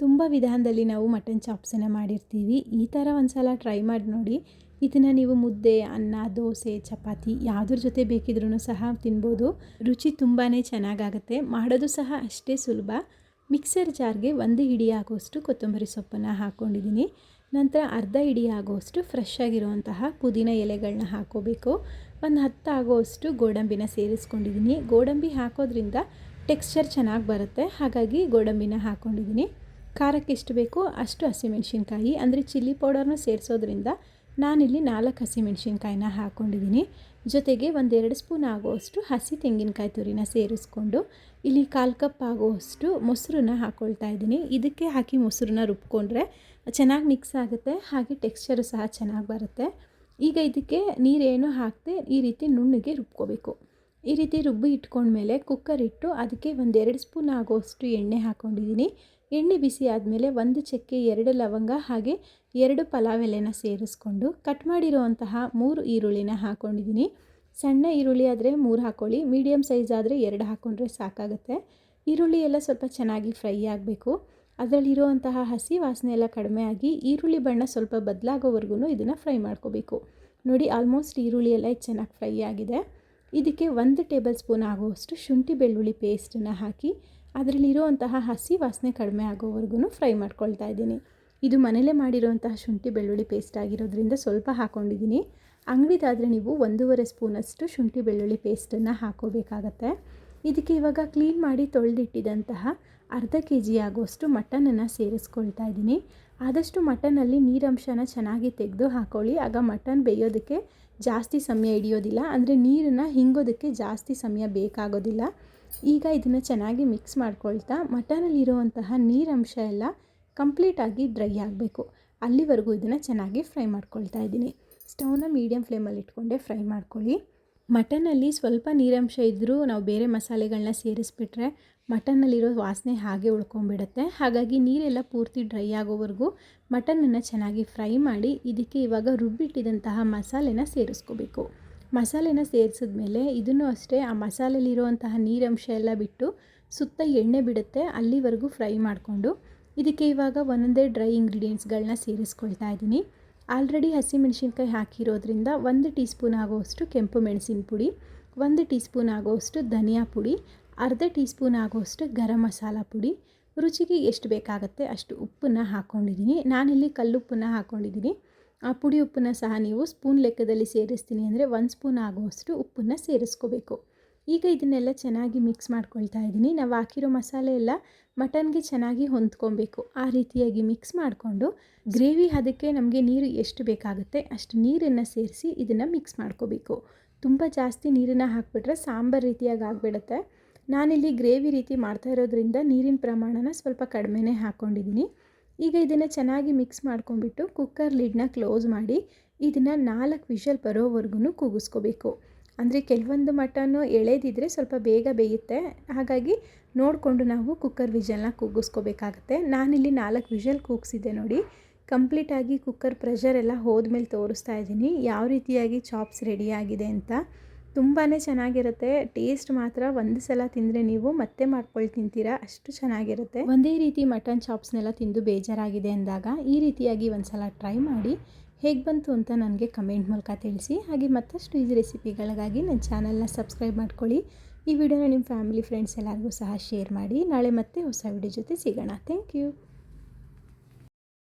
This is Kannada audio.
ತುಂಬ ವಿಧಾನದಲ್ಲಿ ನಾವು ಮಟನ್ ಚಾಪ್ಸನ್ನು ಮಾಡಿರ್ತೀವಿ. ಈ ಥರ ಒಂದು ಸಲ ಟ್ರೈ ಮಾಡಿ ನೋಡಿ. ಇದನ್ನು ನೀವು ಮುದ್ದೆ, ಅನ್ನ, ದೋಸೆ, ಚಪಾತಿ ಯಾವುದ್ರ ಜೊತೆ ಬೇಕಿದ್ರೂ ಸಹ ತಿನ್ಬೋದು. ರುಚಿ ತುಂಬಾ ಚೆನ್ನಾಗಾಗುತ್ತೆ. ಮಾಡೋದು ಸಹ ಅಷ್ಟೇ ಸುಲಭ. ಮಿಕ್ಸರ್ ಜಾರ್ಗೆ ಒಂದು ಹಿಡಿ ಆಗೋಷ್ಟು ಕೊತ್ತಂಬರಿ ಸೊಪ್ಪನ್ನು ಹಾಕ್ಕೊಂಡಿದ್ದೀನಿ ನಂತರ ಅರ್ಧ ಹಿಡಿ ಆಗೋಷ್ಟು ಫ್ರೆಶ್ ಆಗಿರುವಂತಹ ಪುದೀನ ಎಲೆಗಳನ್ನ ಹಾಕೋಬೇಕು. ಒಂದು ಹತ್ತು ಆಗೋಷ್ಟು ಗೋಡಂಬಿನ ಸೇರಿಸ್ಕೊಂಡಿದ್ದೀನಿ. ಗೋಡಂಬಿ ಹಾಕೋದ್ರಿಂದ ಟೆಕ್ಸ್ಚರ್ ಚೆನ್ನಾಗಿ ಬರುತ್ತೆ. ಹಾಗಾಗಿ ಗೋಡಂಬಿನ ಹಾಕ್ಕೊಂಡಿದ್ದೀನಿ ಖಾರಕ್ಕೆ ಎಷ್ಟು ಬೇಕೋ ಅಷ್ಟು ಹಸಿಮೆಣ್ಸಿನ್ಕಾಯಿ, ಅಂದರೆ ಚಿಲ್ಲಿ ಪೌಡರ್ನ ಸೇರಿಸೋದ್ರಿಂದ ನಾನಿಲ್ಲಿ ನಾಲ್ಕು ಹಸಿಮೆಣ್ಸಿನ್ಕಾಯಿನ ಹಾಕ್ಕೊಂಡಿದ್ದೀನಿ ಜೊತೆಗೆ ಒಂದೆರಡು ಸ್ಪೂನ್ ಆಗುವಷ್ಟು ಹಸಿ ತೆಂಗಿನಕಾಯಿ ತುರಿನ ಸೇರಿಸ್ಕೊಂಡು, ಇಲ್ಲಿ ಕಾಲು ಕಪ್ ಆಗುವಷ್ಟು ಮೊಸರನ್ನ ಹಾಕ್ಕೊಳ್ತಾ ಇದ್ದೀನಿ. ಇದಕ್ಕೆ ಹಾಕಿ ಮೊಸರನ್ನ ರುಬ್ಕೊಂಡ್ರೆ ಚೆನ್ನಾಗಿ ಮಿಕ್ಸ್ ಆಗುತ್ತೆ, ಹಾಗೆ ಟೆಕ್ಸ್ಚರು ಸಹ ಚೆನ್ನಾಗಿ ಬರುತ್ತೆ. ಈಗ ಇದಕ್ಕೆ ನೀರೇನು ಹಾಕದೆ ಈ ರೀತಿ ನುಣ್ಣಗೆ ರುಬ್ಕೋಬೇಕು. ಈ ರೀತಿ ರುಬ್ಬಿ ಇಟ್ಕೊಂಡ್ಮೇಲೆ ಕುಕ್ಕರ್ ಇಟ್ಟು ಅದಕ್ಕೆ ಒಂದೆರಡು ಸ್ಪೂನ್ ಆಗುವಷ್ಟು ಎಣ್ಣೆ ಹಾಕ್ಕೊಂಡಿದ್ದೀನಿ ಎಣ್ಣೆ ಬಿಸಿ ಆದಮೇಲೆ ಒಂದು ಚಕ್ಕೆ ಎರಡು ಲವಂಗ ಹಾಗೆ ಎರಡು ಪಲಾವ್ ಎಲೆನ ಸೇರಿಸ್ಕೊಂಡು ಕಟ್ ಮಾಡಿರುವಂತಹ ಮೂರು ಈರುಳ್ಳಿನ ಹಾಕ್ಕೊಂಡಿದ್ದೀನಿ ಸಣ್ಣ ಈರುಳ್ಳಿ ಆದರೆ ಮೂರು ಹಾಕ್ಕೊಳ್ಳಿ ಮೀಡಿಯಮ್ ಸೈಜ್ ಆದರೆ ಎರಡು ಹಾಕ್ಕೊಂಡ್ರೆ ಸಾಕಾಗುತ್ತೆ. ಈರುಳ್ಳಿ ಎಲ್ಲ ಸ್ವಲ್ಪ ಚೆನ್ನಾಗಿ ಫ್ರೈ ಆಗಬೇಕು. ಅದರಲ್ಲಿರುವಂತಹ ಹಸಿ ವಾಸನೆ ಎಲ್ಲ ಕಡಿಮೆ ಆಗಿ ಈರುಳ್ಳಿ ಬಣ್ಣ ಸ್ವಲ್ಪ ಬದಲಾಗೋವರೆಗೂ ಇದನ್ನು ಫ್ರೈ ಮಾಡ್ಕೋಬೇಕು. ನೋಡಿ ಆಲ್ಮೋಸ್ಟ್ ಈರುಳ್ಳಿ ಎಲ್ಲ ಚೆನ್ನಾಗಿ ಫ್ರೈ ಆಗಿದೆ. ಇದಕ್ಕೆ ಒಂದು ಟೇಬಲ್ ಸ್ಪೂನ್ ಆಗುವಷ್ಟು ಶುಂಠಿ ಬೆಳ್ಳುಳ್ಳಿ ಪೇಸ್ಟನ್ನು ಹಾಕಿ ಅದರಲ್ಲಿರುವಂತಹ ಹಸಿ ವಾಸನೆ ಕಡಿಮೆ ಆಗೋವರೆಗೂ ಫ್ರೈ ಮಾಡ್ಕೊಳ್ತಾ ಇದ್ದೀನಿ. ಇದು ಮನೇಲೇ ಮಾಡಿರುವಂತಹ ಶುಂಠಿ ಬೆಳ್ಳುಳ್ಳಿ ಪೇಸ್ಟ್ ಆಗಿರೋದ್ರಿಂದ ಸ್ವಲ್ಪ ಹಾಕ್ಕೊಂಡಿದ್ದೀನಿ ಅಂಗಡಿದಾದರೆ ನೀವು ಒಂದೂವರೆ ಸ್ಪೂನಷ್ಟು ಶುಂಠಿ ಬೆಳ್ಳುಳ್ಳಿ ಪೇಸ್ಟನ್ನು ಹಾಕೋಬೇಕಾಗತ್ತೆ. ಇದಕ್ಕೆ ಇವಾಗ ಕ್ಲೀನ್ ಮಾಡಿ ತೊಳೆದಿಟ್ಟಿದಂತಹ ಅರ್ಧ ಕೆ ಜಿ ಆಗುವಷ್ಟು ಮಟನನ್ನು ಸೇರಿಸ್ಕೊಳ್ತಾ ಇದ್ದೀನಿ. ಆದಷ್ಟು ಮಟನಲ್ಲಿ ನೀರಂಶನ ಚೆನ್ನಾಗಿ ತೆಗೆದು ಹಾಕೊಳ್ಳಿ. ಆಗ ಮಟನ್ ಬೇಯೋದಕ್ಕೆ ಜಾಸ್ತಿ ಸಮಯ ಹಿಡಿಯೋದಿಲ್ಲ. ಅಂದರೆ ನೀರನ್ನು ಹಿಂಗೋದಕ್ಕೆ ಜಾಸ್ತಿ ಸಮಯ ಬೇಕಾಗೋದಿಲ್ಲ. ಈಗ ಇದನ್ನು ಚೆನ್ನಾಗಿ ಮಿಕ್ಸ್ ಮಾಡ್ಕೊಳ್ತಾ ಮಟನಲ್ಲಿರುವಂತಹ ನೀರಂಶ ಎಲ್ಲ ಕಂಪ್ಲೀಟಾಗಿ ಡ್ರೈ ಆಗಬೇಕು. ಅಲ್ಲಿವರೆಗೂ ಇದನ್ನು ಚೆನ್ನಾಗಿ ಫ್ರೈ ಮಾಡ್ಕೊಳ್ತಾ ಇದ್ದೀನಿ. ಸ್ಟೌನ ಮೀಡಿಯಂ ಫ್ಲೇಮಲ್ಲಿ ಇಟ್ಕೊಂಡೆ ಫ್ರೈ ಮಾಡ್ಕೊಳ್ಳಿ. ಮಟನಲ್ಲಿ ಸ್ವಲ್ಪ ನೀರಂಶ ಇದ್ದರೂ ನಾವು ಬೇರೆ ಮಸಾಲೆಗಳನ್ನ ಸೇರಿಸ್ಬಿಟ್ರೆ ಮಟನ್ನಲ್ಲಿರೋ ವಾಸನೆ ಹಾಗೆ ಉಳ್ಕೊಂಬಿಡುತ್ತೆ ಹಾಗಾಗಿ ನೀರೆಲ್ಲ ಪೂರ್ತಿ ಡ್ರೈ ಆಗೋವರೆಗೂ ಮಟನನ್ನು ಚೆನ್ನಾಗಿ ಫ್ರೈ ಮಾಡಿ ಇದಕ್ಕೆ ಇವಾಗ ರುಬ್ಬಿಟ್ಟಿದಂತಹ ಮಸಾಲೆನ ಸೇರಿಸ್ಕೋಬೇಕು. ಮಸಾಲೆನ ಸೇರಿಸಿದ್ಮೇಲೆ ಇದನ್ನು ಅಷ್ಟೇ ಆ ಮಸಾಲೆಲಿರುವಂತಹ ನೀರಂಶ ಎಲ್ಲ ಬಿಟ್ಟು ಸುತ್ತ ಎಣ್ಣೆ ಬಿಡುತ್ತೆ, ಅಲ್ಲಿವರೆಗೂ ಫ್ರೈ ಮಾಡಿಕೊಂಡು. ಇದಕ್ಕೆ ಇವಾಗ ಒಂದೊಂದೇ ಡ್ರೈ ಇಂಗ್ರೀಡಿಯೆಂಟ್ಸ್ಗಳನ್ನ ಸೇರಿಸ್ಕೊಳ್ತಾ ಇದ್ದೀನಿ. ಆಲ್ರೆಡಿ ಹಸಿಮೆಣಸಿನ್ಕಾಯಿ ಹಾಕಿರೋದ್ರಿಂದ ಒಂದು ಟೀ ಸ್ಪೂನ್ ಆಗೋವಷ್ಟು ಕೆಂಪು ಮೆಣಸಿನ ಪುಡಿ, ಒಂದು ಟೀ ಸ್ಪೂನ್ ಆಗೋವಷ್ಟು ಧನಿಯಾ ಪುಡಿ, ಅರ್ಧ ಟೀ ಸ್ಪೂನ್ ಆಗೋವಷ್ಟು ಗರಂ ಮಸಾಲ ಪುಡಿ. ರುಚಿಗೆ ಎಷ್ಟು ಬೇಕಾಗುತ್ತೆ ಅಷ್ಟು ಉಪ್ಪನ್ನು ಹಾಕ್ಕೊಂಡಿದ್ದೀನಿ ನಾನಿಲ್ಲಿ ಕಲ್ಲುಪ್ಪನ್ನು ಹಾಕ್ಕೊಂಡಿದ್ದೀನಿ ಆ ಪುಡಿ ಉಪ್ಪನ್ನು ಸಹ ನೀವು ಸ್ಪೂನ್ ಲೆಕ್ಕದಲ್ಲಿ ಸೇರಿಸ್ತೀನಿ ಅಂದರೆ ಒಂದು ಸ್ಪೂನ್ ಆಗುವಷ್ಟು ಉಪ್ಪನ್ನು ಸೇರಿಸ್ಕೋಬೇಕು. ಈಗ ಇದನ್ನೆಲ್ಲ ಚೆನ್ನಾಗಿ ಮಿಕ್ಸ್ ಮಾಡ್ಕೊಳ್ತಾ ಇದ್ದೀನಿ. ನಾವು ಹಾಕಿರೋ ಮಸಾಲೆ ಎಲ್ಲ ಮಟನ್ಗೆ ಚೆನ್ನಾಗಿ ಹೊಂದ್ಕೊಬೇಕು. ಆ ರೀತಿಯಾಗಿ ಮಿಕ್ಸ್ ಮಾಡಿಕೊಂಡು ಗ್ರೇವಿ ಅದಕ್ಕೆ ನಮಗೆ ನೀರು ಎಷ್ಟು ಬೇಕಾಗುತ್ತೆ ಅಷ್ಟು ನೀರನ್ನು ಸೇರಿಸಿ ಇದನ್ನು ಮಿಕ್ಸ್ ಮಾಡ್ಕೋಬೇಕು. ತುಂಬ ಜಾಸ್ತಿ ನೀರನ್ನು ಹಾಕಿಬಿಟ್ರೆ ಸಾಂಬಾರು ರೀತಿಯಾಗಿ ಆಗಿಬಿಡುತ್ತೆ. ನಾನಿಲ್ಲಿ ಗ್ರೇವಿ ರೀತಿ ಮಾಡ್ತಾ ಇರೋದ್ರಿಂದ ನೀರಿನ ಪ್ರಮಾಣನ ಸ್ವಲ್ಪ ಕಡಿಮೆನೇ ಹಾಕ್ಕೊಂಡಿದ್ದೀನಿ ಈಗ ಇದನ್ನು ಚೆನ್ನಾಗಿ ಮಿಕ್ಸ್ ಮಾಡ್ಕೊಂಡ್ಬಿಟ್ಟು ಕುಕ್ಕರ್ ಲಿಡ್ನ ಕ್ಲೋಸ್ ಮಾಡಿ ಇದನ್ನು ನಾಲ್ಕು ವಿಷಲ್ ಬರೋವರೆಗೂ ಕೂಗಿಸ್ಕೋಬೇಕು. ಅಂದರೆ ಕೆಲವೊಂದು ಮಟನ್ನು ಎಳೆದಿದ್ರೆ ಸ್ವಲ್ಪ ಬೇಗ ಬೇಯುತ್ತೆ. ಹಾಗಾಗಿ ನೋಡಿಕೊಂಡು ನಾವು ಕುಕ್ಕರ್ ವಿಷಲ್ನ ಕೂಗಿಸ್ಕೋಬೇಕಾಗತ್ತೆ. ನಾನಿಲ್ಲಿ ನಾಲ್ಕು ವಿಷಲ್ ಕೂಗಿಸಿದ್ದೆ ನೋಡಿ. ಕಂಪ್ಲೀಟಾಗಿ ಕುಕ್ಕರ್ ಪ್ರೆಷರ್ ಎಲ್ಲ ಹೋದ್ಮೇಲೆ ತೋರಿಸ್ತಾ ಇದ್ದೀನಿ. ಯಾವ ರೀತಿಯಾಗಿ ಚಾಪ್ಸ್ ರೆಡಿಯಾಗಿದೆ ಅಂತ. ತುಂಬಾ ಚೆನ್ನಾಗಿರುತ್ತೆ. ಟೇಸ್ಟ್ ಮಾತ್ರ ಒಂದು ಸಲ ತಿಂದರೆ ನೀವು ಮತ್ತೆ ಮಾಡ್ಕೊಳ್ಳಿ ತಿಂತೀರಾ. ಅಷ್ಟು ಚೆನ್ನಾಗಿರುತ್ತೆ. ಒಂದೇ ರೀತಿ ಮಟನ್ ಚಾಪ್ಸ್ನೆಲ್ಲ ತಿಂದು ಬೇಜಾರಾಗಿದೆ ಅಂದಾಗ ಈ ರೀತಿಯಾಗಿ ಒಂದು ಸಲ ಟ್ರೈ ಮಾಡಿ. ಹೇಗೆ ಬಂತು ಅಂತ ನನಗೆ ಕಮೆಂಟ್ ಮೂಲಕ ತಿಳಿಸಿ. ಹಾಗೆ ಮತ್ತಷ್ಟು ಈಜಿ ರೆಸಿಪಿಗಳಿಗಾಗಿ ನನ್ನ ಚಾನಲ್ನ ಸಬ್ಸ್ಕ್ರೈಬ್ ಮಾಡ್ಕೊಳ್ಳಿ. ಈ ವಿಡಿಯೋನ ನಿಮ್ಮ ಫ್ಯಾಮಿಲಿ, ಫ್ರೆಂಡ್ಸ್ ಎಲ್ಲರಿಗೂ ಸಹ ಶೇರ್ ಮಾಡಿ. ನಾಳೆ ಮತ್ತೆ ಹೊಸ ವಿಡಿಯೋ ಜೊತೆ ಸಿಗೋಣ. Thank you.